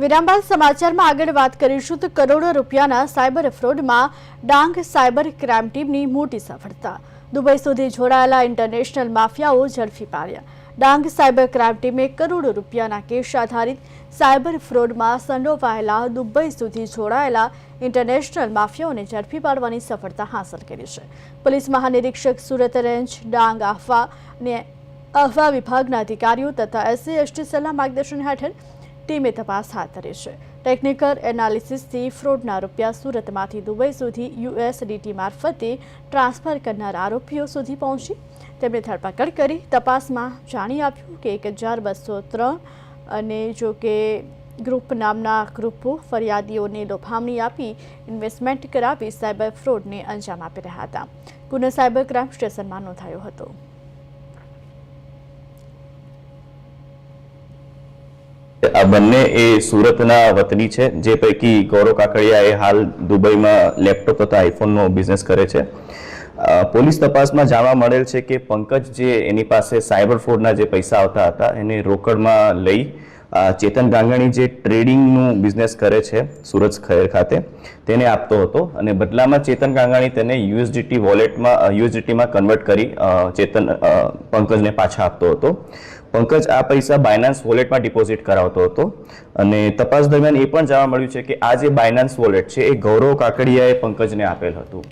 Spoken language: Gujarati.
વિરામ બાદ સમાચારમાં આગળ વાત કરીશું તો કરોડો રૂપિયાના સાયબર ફ્રોડમાં ડાંગ સાયબર ક્રાઇમ ટીમની મોટી સફળતા. દુબઈ સુધી જોડાયેલા ઇન્ટરનેશનલ માફિયાઓ ઝડપી પાડ્યા. ડાંગ સાયબર ક્રાઇમ ટીમે કરોડો રૂપિયાના કેસ આધારિત સાયબર ફ્રોડમાં સંડોવાયેલા દુબઈ સુધી જોડાયેલા ઇન્ટરનેશનલ માફિયાઓને ઝડપી પાડવાની સફળતા હાંસલ કરી છે. પોલીસ મહાનિરીક્ષક સુરત રેન્જ, ડાંગ આહવા અને અહવા વિભાગના અધિકારીઓ તથા એસસી, એસટી સલાહ માર્ગદર્શન હેઠળ ટીમે તપાસ હાથ ધરી છે. ટેકનિકલ એનાલિસિસથી ફ્રોડના રૂપિયા સુરતમાંથી દુબઈ સુધી યુએસડીટી મારફતે ટ્રાન્સફર કરનાર આરોપીઓ સુધી પહોંચી. તેમણે ધરપકડ કરી. તપાસમાં જાણી આપ્યું કે એક હજાર બસો ત્રણ અને જો કે ગ્રુપ નામના ગ્રુપો ફરિયાદીઓને લોભામણી આપી ઇન્વેસ્ટમેન્ટ કરાવી સાયબર ફ્રોડને અંજામ આપી રહ્યા હતા. ગુનો સાયબર ક્રાઇમ સ્ટેશનમાં નોંધાયો હતો. આ બંને એ સુરતના વતની છે. જે પૈકી ગૌરવ કાકડિયા એ હાલ દુબઈમાં લેપટોપ તથા આઈફોનનો બિઝનેસ કરે છે. પોલીસ તપાસમાં જાણવા મળેલ છે કે પંકજ જે એની પાસે સાયબર ફ્રોડના જે પૈસા આવતા હતા, એને રોકડમાં લઈ ચેતન ગાંગણી જે ટ્રેડિંગનું બિઝનેસ કરે છે સુરત ખેર ખાતે, તેને આપતો હતો અને બદલામાં ચેતન ગાંગાણી તેને યુએસડીટી વોલેટમાં યુએસડીટીમાં કન્વર્ટ કરી ચેતન પંકજને પાછા આપતો હતો. પંકજ આ પૈસા બાયનાન્સ વોલેટમાં ડિપોઝિટ કરાવતો હતો અને તપાસ દરમિયાન એ પણ જાણવા મળ્યું છે કે આ જે બાયનાન્સ વોલેટ છે એ ગૌરવ કાકડિયાએ પંકજને આપેલ હતું.